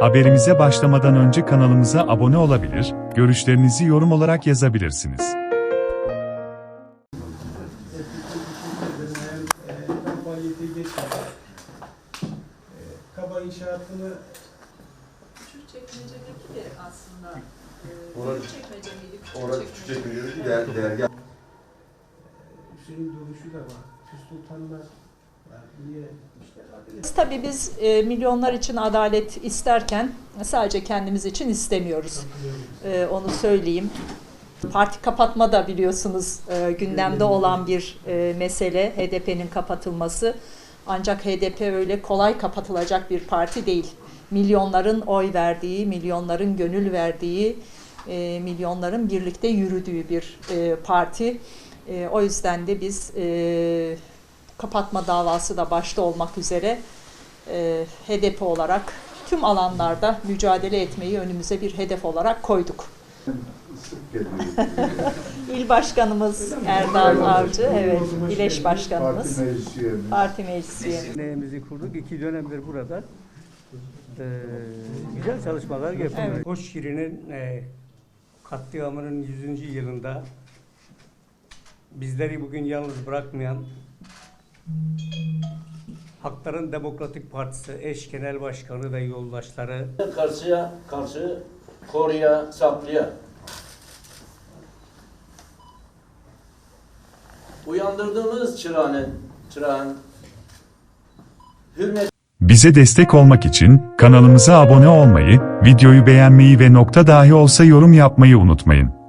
Haberimize başlamadan önce kanalımıza abone olabilir, görüşlerinizi yorum olarak yazabilirsiniz. kaba inşaatını Küçükçekmece'deki de aslında Orası- Küçükçekmece miydi? Orada küçük bir der, dergah. Hüseyin duruşu da var. Füsun Sultanlar Tabii biz e, milyonlar için adalet isterken sadece kendimiz için istemiyoruz. E, onu söyleyeyim. Parti kapatma da biliyorsunuz e, gündemde olan bir e, mesele HDP'nin kapatılması. Ancak HDP öyle kolay kapatılacak bir parti değil. Milyonların oy verdiği, milyonların gönül verdiği, e, milyonların birlikte yürüdüğü bir e, parti. E, o yüzden de biz e, kapatma davası da başta olmak üzere e, HDP olarak tüm alanlarda mücadele etmeyi önümüze bir hedef olarak koyduk. İl Başkanımız Erdal Avcı, evet, Hoş İleş. Başkanımız, Parti meclis üyemiz. kurduk. İki dönemdir burada. Ee, güzel çalışmalar yapıyoruz. Evet. Koç Şirin'in e, katliamının 100. yılında bizleri bugün yalnız bırakmayan Hakların Demokratik Partisi eş genel başkanı ve yoldaşları karşıya karşı koruya saklaya. Uyandırdığımız çırağın, çırağın hürmet Bize destek olmak için kanalımıza abone olmayı, videoyu beğenmeyi ve nokta dahi olsa yorum yapmayı unutmayın.